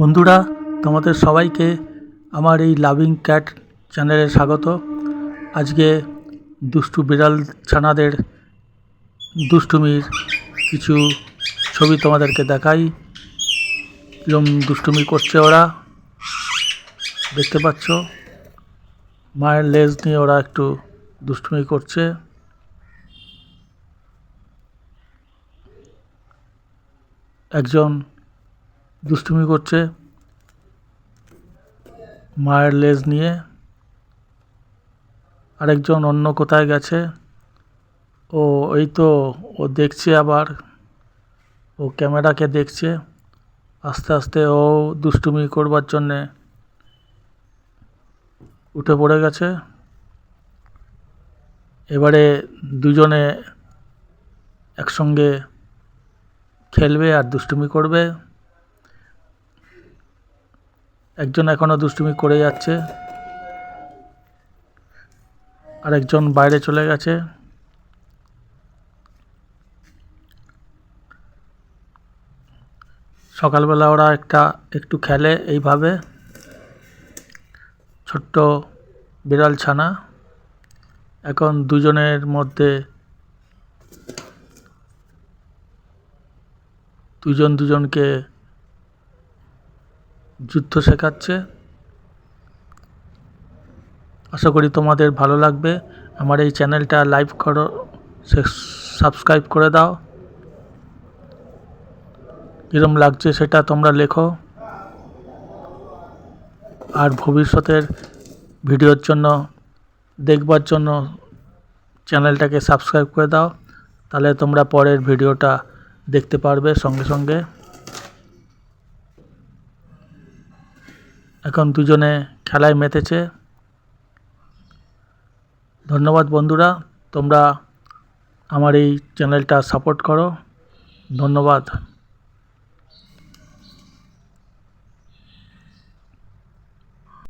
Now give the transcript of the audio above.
বন্ধুরা, তোমাদের সবাইকে আমার এই লাভিং ক্যাট চ্যানেলে স্বাগত। আজকে দুষ্টু বিড়াল ছানাদের দুষ্টুমির কিছু ছবি তোমাদেরকে দেখাই। কিরম দুষ্টুমি করছে ওরা, দেখতে পাচ্ছ? মায়ের লেজ নিয়ে ওরা একটু দুষ্টুমি করছে। একজন দুষ্টুমি করছে, মায়ের লেজ নিয়ে আরেকজন অন্য কোথায় গেছে। ও, এই তো, ও দেখছে আবার, ও ক্যামেরাকে দেখছে, আস্তে আস্তে ও দুষ্টুমি করবার জন্যে উঠে পড়ে গেছে। এবারে দুজনে একসঙ্গে খেলবে আর দুষ্টুমি করবে। একজন এখনও দুষ্টুমি করে যাচ্ছে। আরেকজন বাইরে চলে গেছে। সকালবেলা ওরা একটা একটু খেলে এইভাবে। ছোট্ট বিড়াল ছানা। এখন দুজনের মধ্যে দুজন দুজনকে যুদ্ধ শেখাচ্ছে। আশা করি তোমাদের ভালো লাগবে। আমার এই চ্যানেলটা লাইভ করো সাবস্ক্রাইব করে দাও। কীরম লাগছে সেটা তোমরা লেখো। আর ভবিষ্যতের ভিডিওর জন্য, দেখবার জন্য চ্যানেলটাকে সাবস্ক্রাইব করে দাও। তাহলে তোমরা পরের ভিডিওটা দেখতে পারবে সঙ্গে সঙ্গে। এখন দুজনে খেলায় মেতেছে। ধন্যবাদ বন্ধুরা তোমরা আমার এই চ্যানেলটা সাপোর্ট করো। ধন্যবাদ।